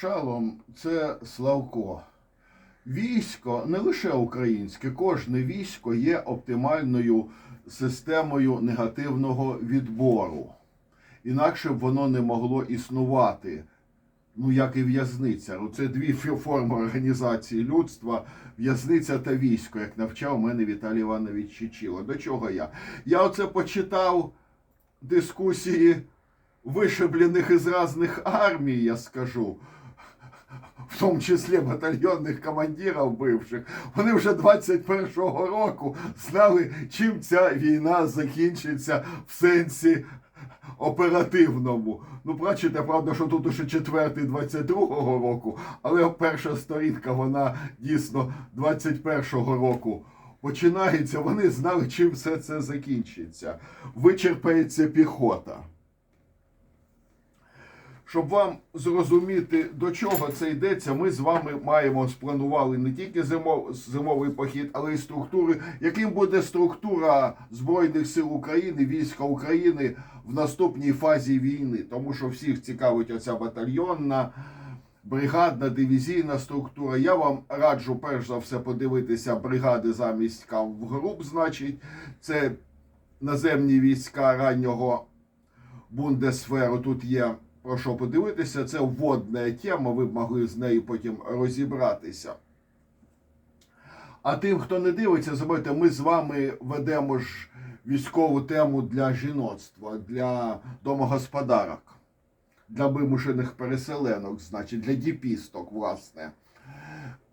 Шалом це Славко. Військо не лише українське, кожне військо є оптимальною системою негативного відбору. Інакше б воно не могло існувати. Ну, як і в'язниця. Це дві форми організації людства: в'язниця та військо, як навчав мене Віталій Іванович Чичило. До чого я? Я оце почитав дискусії вишиблених із різних армій, я скажу. В тому числі батальйонних командирів бивших, вони вже 21-го року знали, чим ця війна закінчиться в сенсі оперативному. Ну, бачите, правда, що тут уже четвертий 22-го року, але перша сторінка, вона дійсно 21-го року. Починається, вони знали, чим все це закінчиться. Вичерпається піхота. Щоб вам зрозуміти, до чого це йдеться, ми з вами маємо спланували не тільки зимов, зимовий похід, але й структури, яким буде структура Збройних сил України, війська України в наступній фазі війни. Тому що всіх цікавить оця батальйонна, бригадна, дивізійна структура. Я вам раджу перш за все подивитися бригади замість груп, значить, це наземні війська раннього Бундесферу. Тут є про що подивитися. Це вводна тема, ви б могли з нею потім розібратися. А тим, хто не дивиться, забудьте, ми з вами ведемо ж військову тему для жіноцтва, для домогосподарок, для вимушених переселенок, значить, для діпісток, власне.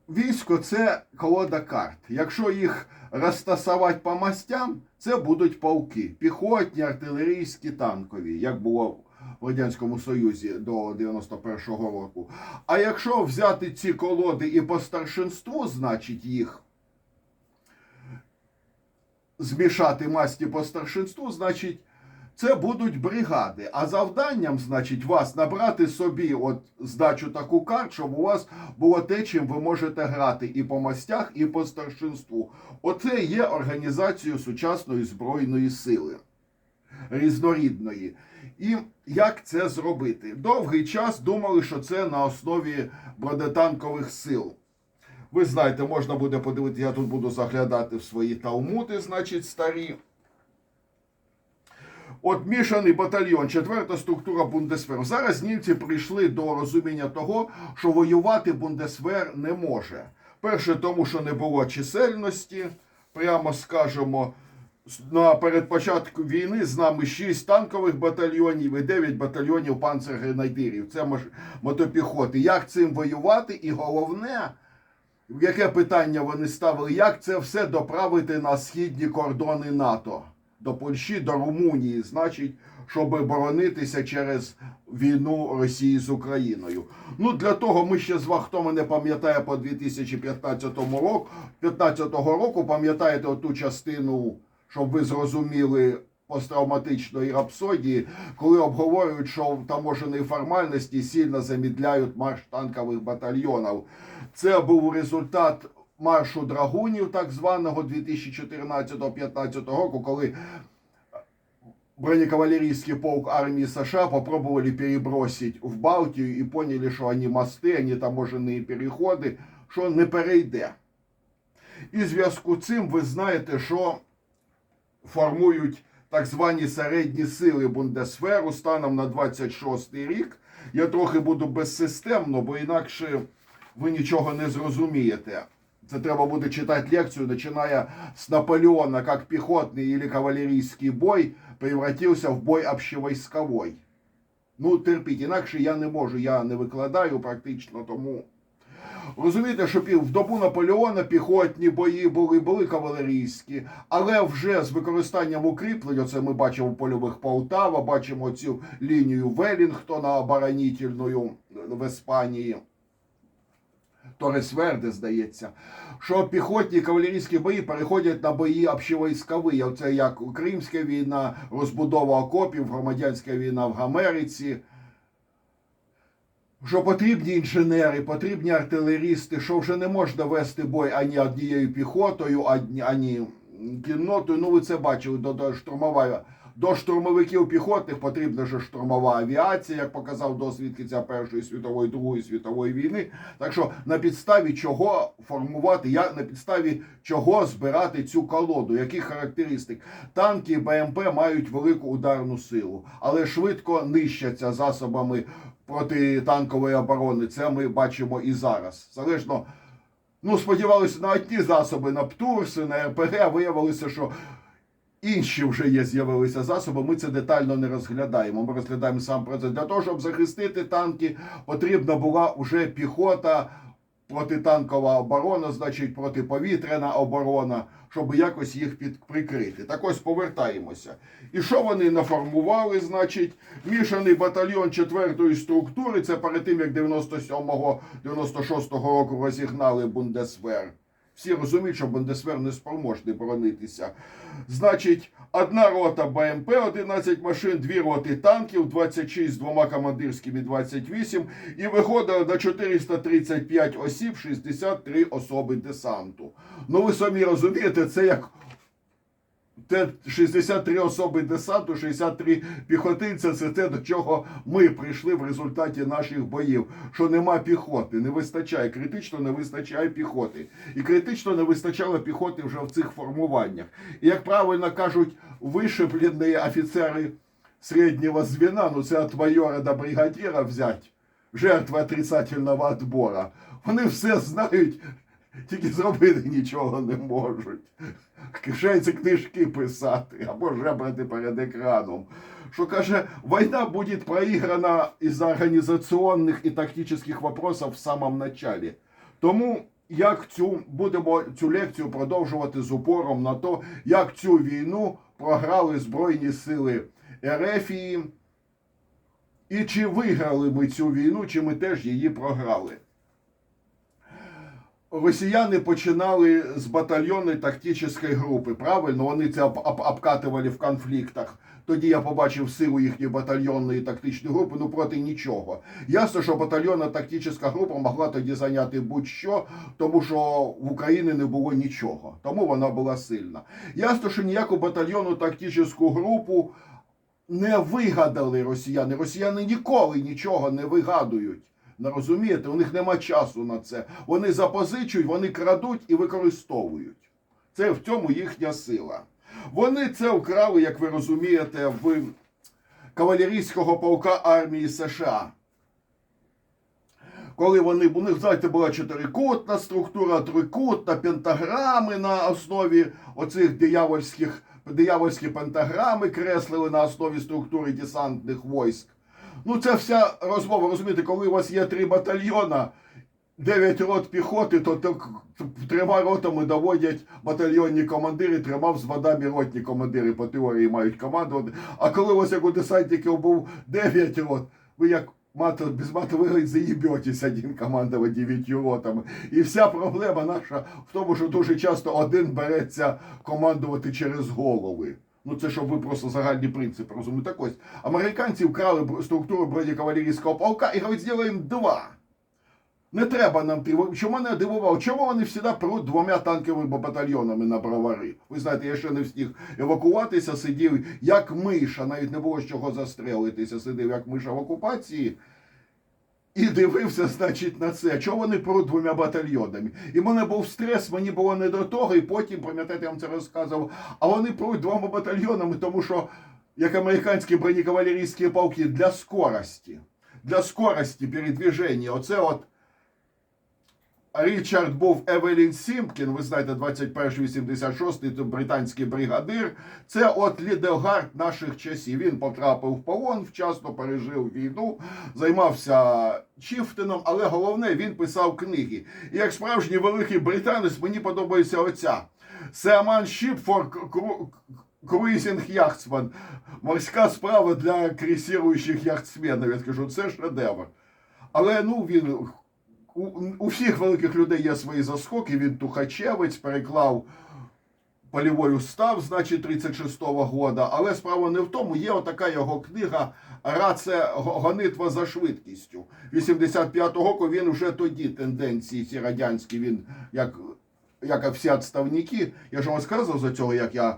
Військо це колода карт. Якщо їх розтасувати по мастям, це будуть полки. Піхотні, артилерійські, танкові, як було в Радянському Союзі до 91-го року. А якщо взяти ці колоди і по старшинству, значить їх змішати масті по старшинству, значить. Це будуть бригади. А завданням, значить, вас набрати собі от здачу таку карт, щоб у вас було те, чим ви можете грати і по мастях, і по старшинству. Оце є організацією сучасної збройної сили різнорідної. І як це зробити? Довгий час думали, що це на основі бронетанкових сил. Ви знаєте, можна буде подивитися, я тут буду заглядати в свої талмуди, значить, старі. От мішаний батальйон, четверта структура Бундесвер. Зараз німці прийшли до розуміння того, що воювати Бундесвер не може. Перше, тому що не було чисельності, прямо скажемо, на перед початком війни з нами 6 танкових батальйонів і 9 батальйонів панцергренадирів. Це мотопіхоти. Як цим воювати? І головне, яке питання вони ставили, як це все доправити на східні кордони НАТО, до Польщі, до Румунії, значить, щоб боронитися через війну Росії з Україною. Ну для того ми ще з вами, хто мене пам'ятає по 2015 року, 15 року, пам'ятаєте оту частину, щоб ви зрозуміли. Посттравматичної рапсодії, коли обговорюють, що в таможеній формальності сильно замідляють марш танкових батальйонів. Це був результат маршу драгунів, так званого 2014-15 року, коли бронекавалерийский полк армии США попробовали перебросить в Балтию и поняли, что они мосты, они таможенные переходи, що не перейде. І зв'язку з цим ви знаєте, що формують так звані середні сили Бундесферу станом на 26 рік. Я трохи буду безсистемно, бо інакше ви нічого не зрозумієте. Це треба буде читати лекцію, починає з Наполеона, як піхотний или кавалерійський бой превратився в бой общевойсковой. Ну, терпіть, інакше я не можу, я не викладаю практично, тому. Розумієте, що в добу Наполеона піхотні бої були, були кавалерійські, але вже з використанням укріплень, оце ми бачимо польових Полтава, бачимо цю лінію Велінгтона оборонительну в Іспанії. Торес Верде, здається, що піхотні кавалерійські бої переходять на бої общевойскові. Це як Кримська війна, розбудова окопів, громадянська війна в Америці. Що потрібні інженери, потрібні артилерісти, що вже не можна вести бой ані однією піхотою, ані, ані кіннотою. Ну, ви це бачили, до, до штурмова до штурмовиків піхотних потрібна же штурмова авіація, як показав досвід кінця Першої світової, Другої світової війни. Так що на підставі чого формувати, я на підставі чого збирати цю колоду, яких характеристик? Танки БМП мають велику ударну силу, але швидко нищаться засобами протитанкової оборони. Це ми бачимо і зараз. Залежно, ну сподівалися на одні засоби, на ПТУРСи, на РПГ, виявилося, що інші вже є, з'явилися засоби. Ми це детально не розглядаємо. Ми розглядаємо сам процес. Для того, щоб захистити танки, потрібна була вже піхота, протитанкова оборона, значить протиповітряна оборона, щоб якось їх під прикрити. Так ось повертаємося. І що вони наформували? Значить, мішаний батальйон 4-ї структури. Це перед тим, як 97-го, 96-го року розігнали Бундесвер. Всі розуміють, що Бундесвер не спроможний боронитися. Значить, одна рота БМП, 11 машин, дві роти танків, 26 з двома командирськими 28, і виходило на 435 осіб, 63 особи десанту. Ну ви самі розумієте, це як те 63 особи десанту, 63 піхотинця це те, до чого ми прийшли в результаті наших боїв. Що нема піхоти, не вистачає, критично не вистачає піхоти. І критично не вистачало піхоти вже в цих формуваннях. І як правильно кажуть, вишиплені офіцери середнього звіна, ну це від майора до бригадира взять, жертва отрицательного отбора. Вони все знають, тільки зробити нічого не можуть. Кишенці книжки писати або жебрати перед екраном. Що каже, війна буде проіграна із-за організаційних і тактичних вопросів в самому началі. Тому як цю будемо цю лекцію продовжувати з упором на то, як цю війну програли Збройні сили Ерефії, і чи виграли ми цю війну, чи ми теж її програли. Росіяни починали з батальйонної тактичної групи. Правильно, вони це об- об- обкатували в конфліктах. Тоді я побачив силу їхньої батальйонної тактичної групи, ну проти нічого. Ясно, що батальйонна тактична група могла тоді зайняти будь-що, тому що в Україні не було нічого. Тому вона була сильна. Ясно, що ніяку батальйонну тактичну групу не вигадали росіяни. Росіяни ніколи нічого не вигадують. Не розумієте, у них нема часу на це. Вони запозичують, вони крадуть і використовують. Це в цьому їхня сила. Вони це вкрали, як ви розумієте, в кавалерійського полка армії США. Коли вони у них, знаєте, була чотирикутна структура, трикутна, пентаграми на основі оцих диявольських, диявольські пентаграми креслили на основі структури десантних військ. Ну, це вся розмова. Розумієте, коли у вас є три батальйона, дев'ять рот піхоти, то, трьома ротами доводять батальйонні командири, трьома взводами ротні командири по теорії мають командувати. А коли у вас як у десантників був дев'ять рот, ви як мато, без матових заїбетесь один командувати дев'ятью ротами. І вся проблема наша в тому, що дуже часто один береться командувати через голови. Ну, це щоб ви просто загальні принципи розумієте. Так ось, американці вкрали структуру бронекавалерійського полка і говорять, зробимо два. Не треба нам три. Що мене дивувало, чому вони завжди пруть двома танковими батальйонами на бровари? Ви знаєте, я ще не встиг евакуватися, сидів як миша, навіть не було з чого застрелитися, сидів як миша в окупації. І дивився, значить, на це. Чого вони пруть двома батальйонами? І в мене був стрес, мені було не до того, і потім, пам'ятаєте, я вам це розказував, а вони пруть двома батальйонами, тому що, як американські бронекавалерійські полки, для скорості, для скорості передвіження, оце от Річард був Евелін Сімпкін, ви знаєте, 21-86, то британський бригадир. Це от лідергард наших часів. Він потрапив в полон, вчасно пережив війну, займався чіфтином, але головне, він писав книги. І як справжній великий британець, мені подобається оця. For Cru- Cruising Яхтсман. Морська справа для крейсируючих яхтсменів. Я скажу, це шедевр. Але ну він у, у всіх великих людей є свої заскоки. Він Тухачевець переклав польовий устав, значить, 36-го года. Але справа не в тому. Є отака його книга Раце гонитва за швидкістю. 85-го року він вже тоді тенденції ці радянські, він як, як всі відставники. Я ж вам сказав за цього, як я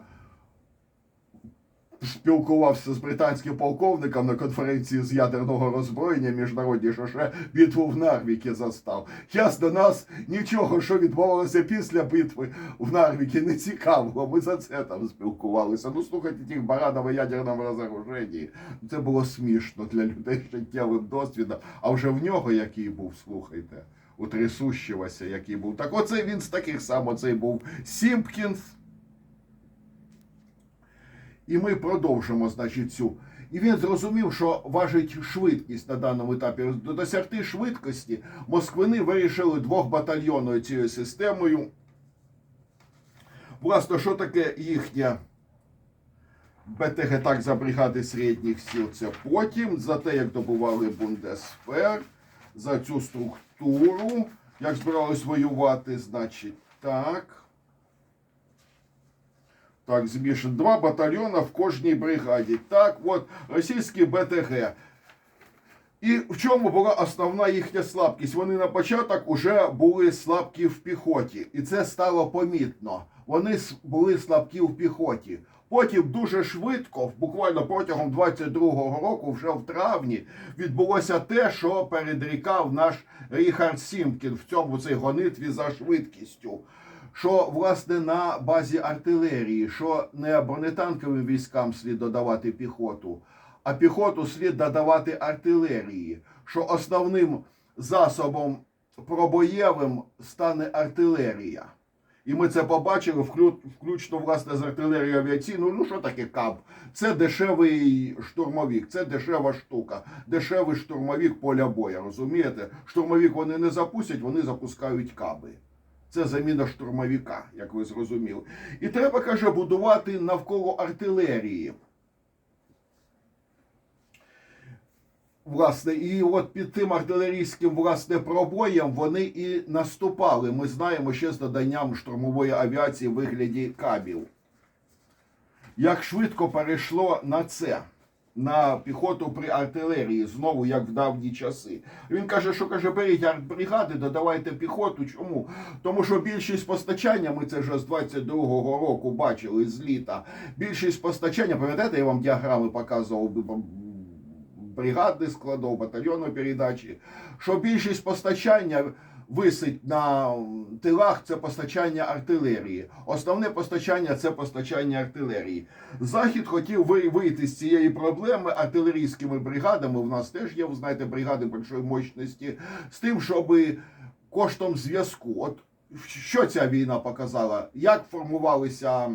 спілкувався з британським полковником на конференції з ядерного роззброєння міжнародній, що ще битву в Нарвіки застав. Ясно, нас нічого, що відбувалося після битви в Нарвіки, не цікавило. Ми за це там спілкувалися. Ну слухайте тих баранов ядерному розоруженні. Це було смішно для людей з життєвим досвідом. А вже в нього який був, слухайте. У трясущогося, який був. Так оце він з таких само, цей був Сімпкінс. І ми продовжимо, значить, цю. І він зрозумів, що важить швидкість на даному етапі. До досягти швидкості москвини вирішили двохбатальйонною цією системою. Власне, що таке їхня БТГ так за бригади середніх сил? Це потім, за те, як добували Бундесфер, за цю структуру, як збирались воювати, значить, так. Так, змішано. Два батальйони в кожній бригаді. Так, от російські БТГ. І в чому була основна їхня слабкість? Вони на початок вже були слабкі в піхоті, і це стало помітно. Вони були слабкі в піхоті. Потім дуже швидко, буквально протягом 22-го року, вже в травні, відбулося те, що передрікав наш Ріхард Сімкін в цьому цій гонитві за швидкістю що власне на базі артилерії, що не бронетанковим військам слід додавати піхоту, а піхоту слід додавати артилерії, що основним засобом пробоєвим стане артилерія. І ми це побачили включно власне з артилерією авіаційною. Ну що таке КАБ? Це дешевий штурмовик, це дешева штука, дешевий штурмовик поля боя. Розумієте? Штурмовик вони не запустять, вони запускають каби. Це заміна штурмовика, як ви зрозуміли. І треба, каже, будувати навколо артилерії. Власне, і от під тим артилерійським власне пробоєм вони і наступали. Ми знаємо ще з доданням штурмової авіації в вигляді кабів. Як швидко перейшло на це, на піхоту при артилерії, знову як в давні часи. Він каже, що каже, беріть артбригади, додавайте піхоту. Чому? Тому що більшість постачання, ми це вже з 22-го року бачили з літа. Більшість постачання, пам'ятаєте, я вам діаграми показував б- б- бригадних складов, батальйонної передачі, що більшість постачання висить на тилах, це постачання артилерії. Основне постачання це постачання артилерії. Захід хотів ви- вийти з цієї проблеми артилерійськими бригадами. У нас теж є, ви знаєте, бригади большої мощності, з тим, щоб коштом зв'язку. От що ця війна показала? Як формувалися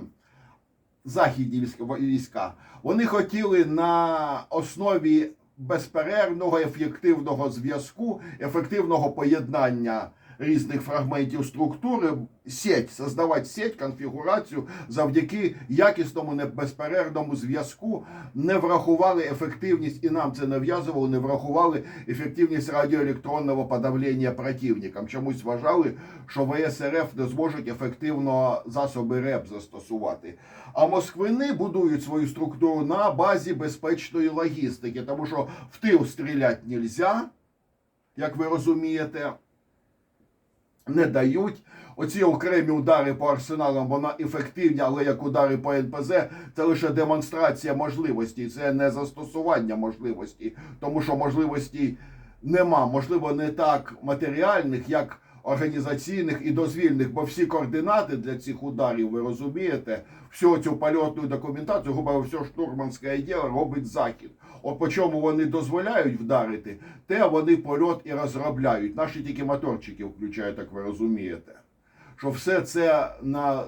західні війська? Вони хотіли на основі безперервного ефективного зв'язку, ефективного поєднання різних фрагментів структури, сеть, создавати сеть, конфігурацію завдяки якісному безперервному зв'язку не врахували ефективність, і нам це нав'язували, не врахували ефективність радіоелектронного подавлення противникам. Чомусь вважали, що ВСРФ не зможуть ефективно засоби РЕП застосувати. А москвини будують свою структуру на базі безпечної логістики, тому що в тил стріляти нельзя, як ви розумієте не дають. Оці окремі удари по арсеналам, вона ефективні, але як удари по НПЗ, це лише демонстрація можливості, це не застосування можливості, тому що можливостей нема. Можливо, не так матеріальних, як організаційних і дозвільних, бо всі координати для цих ударів, ви розумієте, всю цю польотну документацію, грубо все штурманське діло робить захід. От по чому вони дозволяють вдарити, те вони польот і розробляють. Наші тільки моторчики включають, як ви розумієте. Що все це на,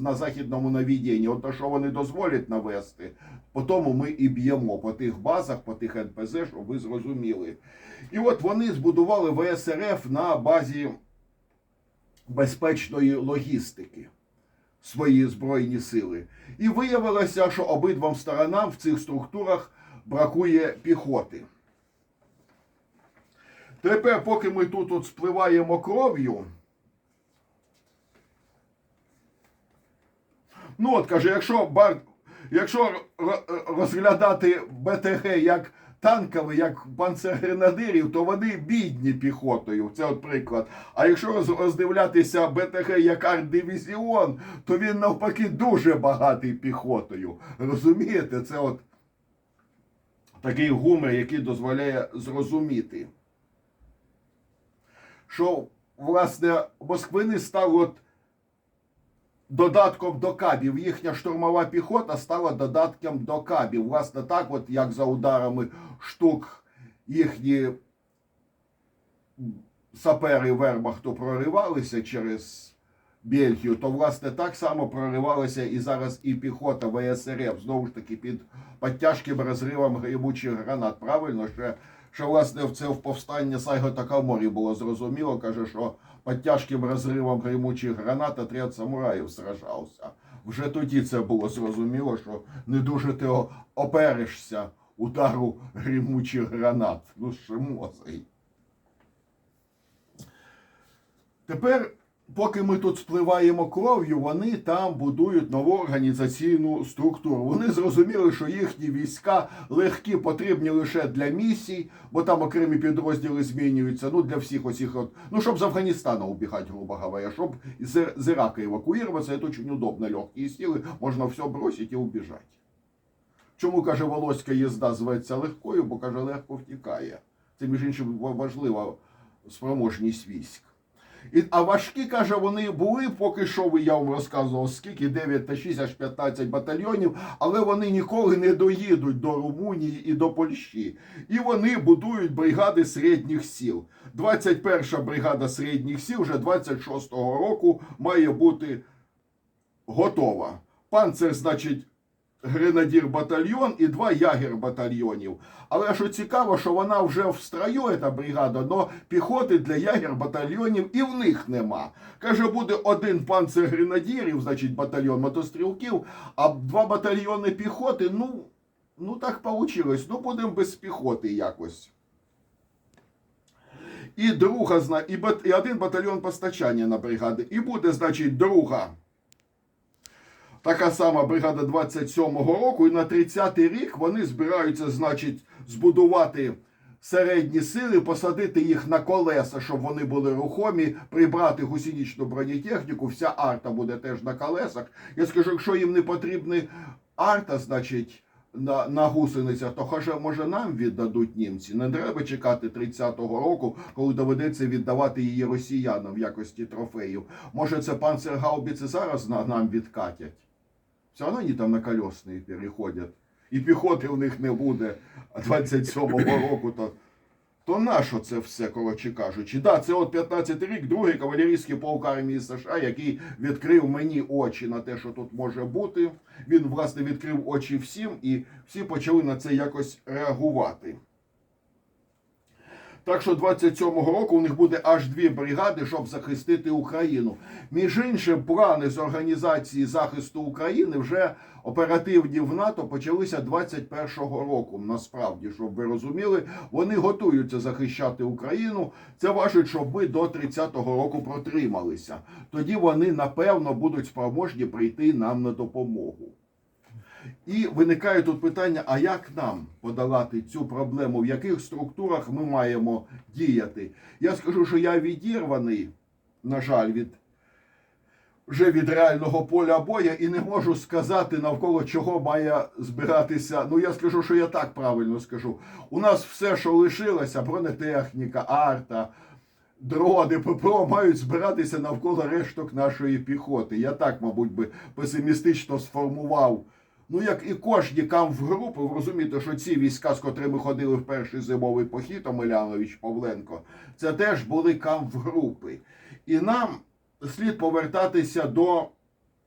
на західному навідінні, от то, що вони дозволять навести, по тому ми і б'ємо по тих базах, по тих НПЗ, щоб ви зрозуміли. І от вони збудували ВСРФ на базі безпечної логістики свої збройні сили. І виявилося, що обидвом сторонам в цих структурах бракує піхоти. Тепер, поки ми тут от спливаємо кров'ю. Ну от каже, якщо бар, якщо розглядати БТГ як танкові, як панцергренадирів, то вони бідні піхотою. Це от приклад. А якщо роздивлятися БТГ як арт-дивізіон, то він навпаки дуже багатий піхотою. Розумієте, це от такий гумор, який дозволяє зрозуміти, що власне Москвини стали от додатком до кабів. Їхня штурмова піхота стала додатком до кабів. Власне, так, от як за ударами штук їхні сапери Вермахту проривалися через Бельгію, то власне так само проривалася і зараз і піхота ВСРФ, знову ж таки, під підтяжким розривом грибучих гранат. Правильно, що, що власне це в повстання Сайго Такаморі було зрозуміло, каже, що під тяжким розривом гримучих гранат отряд самураїв сражався. Вже тоді це було зрозуміло, що не дуже ти о- оперешся удару гримучих гранат. Ну, шимозий. Тепер, поки ми тут спливаємо кров'ю, вони там будують нову організаційну структуру. Вони зрозуміли, що їхні війська легкі потрібні лише для місій, бо там окремі підрозділи змінюються. Ну для всіх от, ну щоб з Афганістана убігати, грубо говоря, щоб з, з Ірака евакуюватися, це дуже удобно, легкі сили, можна все бросити і убіжати. Чому каже Волоська їзда зветься легкою, бо каже, легко втікає. Це між іншим важлива спроможність військ. І, а важкі, каже, вони були, поки що я вам розказував, скільки 9 та 6, аж 15 батальйонів, але вони ніколи не доїдуть до Румунії і до Польщі. І вони будують бригади середніх сіл. 21 бригада середніх сіл вже 26-го року має бути готова. Панцер, значить, гренадір батальйон і два ягер батальйонів. Але що цікаво, що вона вже в строю, ця бригада, але піхоти для ягер батальйонів і в них нема. Каже, буде один панцер гренадірів, значить батальйон мотострілків, а два батальйони піхоти, ну, ну так вийшло. Ну, будемо без піхоти якось. І друга, і, і один батальйон постачання на бригади. І буде, значить, друга така сама бригада 27-го року, і на 30-й рік вони збираються, значить, збудувати середні сили, посадити їх на колеса, щоб вони були рухомі, прибрати гусеничну бронетехніку, вся арта буде теж на колесах. Я скажу, якщо їм не потрібна арта, значить. На, на гусеницях, то хаже, може нам віддадуть німці. Не треба чекати 30-го року, коли доведеться віддавати її росіянам в якості трофеїв. Може, це панцергаубіці зараз на, нам відкатять. Все одно вони там на колесні переходять. І піхоти у них не буде 27-го року. То, то нащо це все, коротше кажучи? Да, це от 15 рік, другий кавалерійський полк армії США, який відкрив мені очі на те, що тут може бути. Він, власне, відкрив очі всім, і всі почали на це якось реагувати. Так що 27-го року у них буде аж дві бригади, щоб захистити Україну. Між іншим, плани з організації захисту України вже оперативні в НАТО почалися 21-го року. Насправді, щоб ви розуміли, вони готуються захищати Україну. Це важить, щоб ми до 30-го року протрималися. Тоді вони напевно будуть спроможні прийти нам на допомогу. І виникає тут питання: а як нам подолати цю проблему, в яких структурах ми маємо діяти? Я скажу, що я відірваний, на жаль, від вже від реального поля боя і не можу сказати, навколо чого має збиратися. Ну, я скажу, що я так правильно скажу. У нас все, що лишилося, бронетехніка, арта. Дрони ППО мають збиратися навколо решток нашої піхоти. Я так, мабуть, би песимістично сформував. Ну, як і кожні камфгрупи, ви розумієте, що ці війська, з котрими ходили в перший зимовий похід, Омелянович Павленко, це теж були камфгрупи. І нам слід повертатися до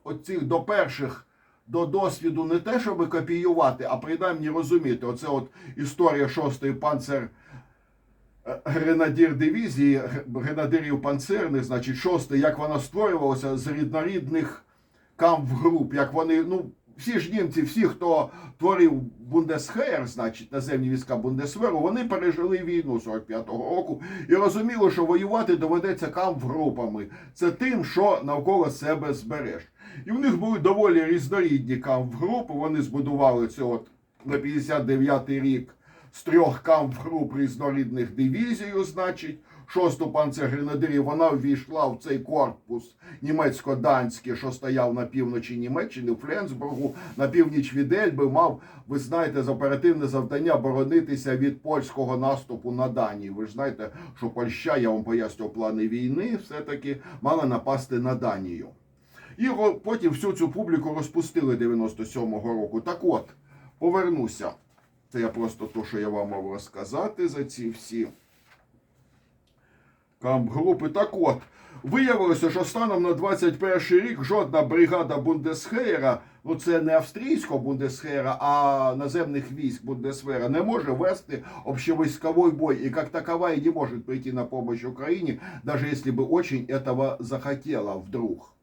оцих до перших. До досвіду не те, щоб копіювати, а принаймні розуміти. Оце от історія 6-ї панцер е, гренадір дивізії, гренадирів панцерних, значить, 6 як вона створювалася з ріднорідних кампгруп, як вони, ну, всі ж німці, всі, хто творив Бундесхеєр, значить, наземні війська Бундесверу, вони пережили війну 45-го року і розуміли, що воювати доведеться кампгрупами. Це тим, що навколо себе збереш. І в них були доволі різнорідні кампгрупи, вони збудували це от на 59-й рік з трьох кампгруп різнорідних дивізій, значить, шосту панцергренадирів, вона ввійшла в цей корпус німецько-данський, що стояв на півночі Німеччини, в Фленсбургу, на північ від Ельби, мав, ви знаєте, з оперативне завдання боронитися від польського наступу на Данію. Ви ж знаєте, що Польща, я вам пояснював плани війни, все-таки мала напасти на Данію. І потім всю цю публіку розпустили 97-го року. Так от, повернуся. Це я просто то, що я вам мав розказати за ці всі камп-групи. Так от, виявилося, що станом на 21 рік жодна бригада Бундесхеєра, ну це не австрійського Бундесхеєра, а наземних військ Бундесвера, не може вести общевойсковой бой. И как таковая не может прийти на помощь Украине, даже если бы очень этого захотела вдруг.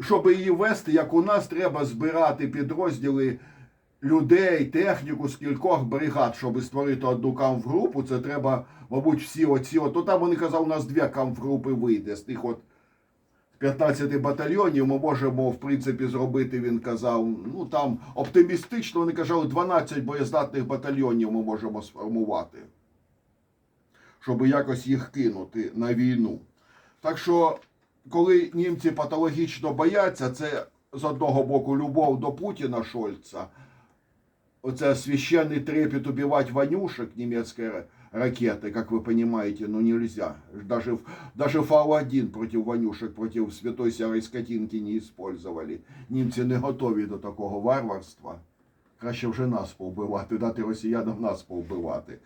Щоб її вести, як у нас, треба збирати підрозділи людей, техніку з кількох бригад, щоб створити одну камф-групу. Це треба, мабуть, всі оці. От, то там вони казали, у нас дві камф-групи вийде. З тих от 15 батальйонів ми можемо, в принципі, зробити, він казав. Ну там оптимістично вони казали, 12 боєздатних батальйонів ми можемо сформувати. Щоб якось їх кинути на війну. Так що, коли німці патологічно бояться, це з одного боку любов до Путіна Шольца, оце священный трепет убивать ванюшек немецкой ра- ракеты, как вы понимаете, ну нельзя. Даже, в- даже Фау-1 против ванюшек, против святой сярой скотинки не использовали. Німці не готові до такого варварства. Краще вже нас повбивати, дати росіянам нас повбивати.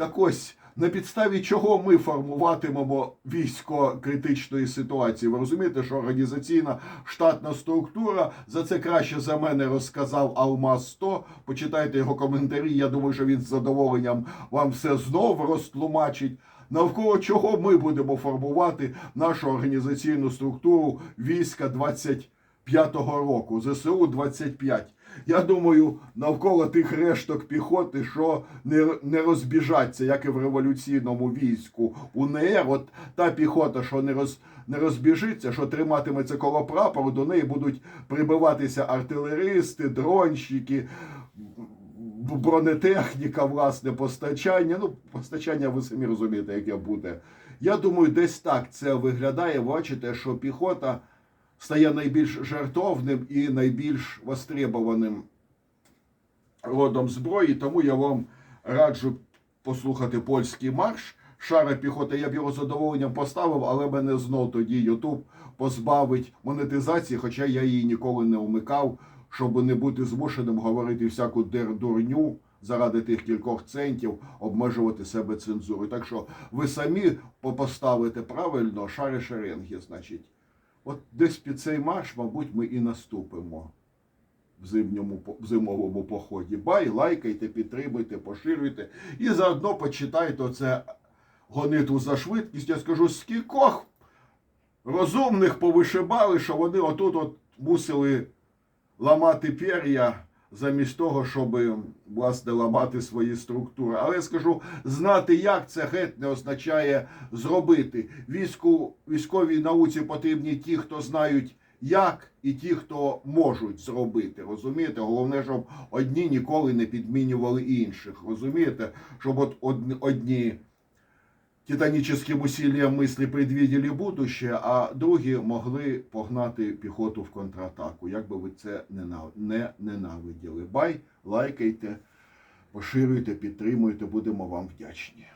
Так ось, на підставі чого ми формуватимемо військо критичної ситуації. Ви розумієте, що організаційна штатна структура за це краще за мене розказав Алмаз 100. Почитайте його коментарі. Я думаю, що він з задоволенням вам все знову розтлумачить. Навколо чого ми будемо формувати нашу організаційну структуру війська 25-го року, ЗСУ 25. Я думаю, навколо тих решток піхоти, що не, не розбіжаться, як і в революційному війську УНР, от та піхота, що не, роз, не розбіжиться, що триматиметься коло прапору, до неї будуть прибиватися артилеристи, дронщики, бронетехніка, власне, постачання. Ну, постачання ви самі розумієте, яке буде. Я думаю, десь так це виглядає. Бачите, що піхота стає найбільш жертовним і найбільш востребованим родом зброї. Тому я вам раджу послухати польський марш. Шара піхоти, я б його задоволенням поставив, але мене знов тоді Ютуб позбавить монетизації, хоча я її ніколи не умикав, щоб не бути змушеним говорити всяку дурню заради тих кількох центів, обмежувати себе цензурою. Так що ви самі поставите правильно шари шеренги, значить. От десь під цей марш, мабуть, ми і наступимо в зимньому в зимовому поході. Бай, лайкайте, підтримуйте, поширюйте і заодно почитайте оце гонитву за швидкість. Я скажу, скількох розумних повишибали, що вони отут от мусили ламати пер'я замість того, щоб власне ламати свої структури. Але я скажу, знати як це геть не означає зробити. Війську, військовій науці потрібні ті, хто знають як, і ті, хто можуть зробити. Розумієте? Головне, щоб одні ніколи не підмінювали інших. Розумієте? Щоб от одні, одні титаническим усилием мысли предвидели будущее, а другі могли погнати піхоту в контратаку. Як би ви це не ненавиділи. Бай, лайкайте, поширюйте, підтримуйте, будемо вам вдячні.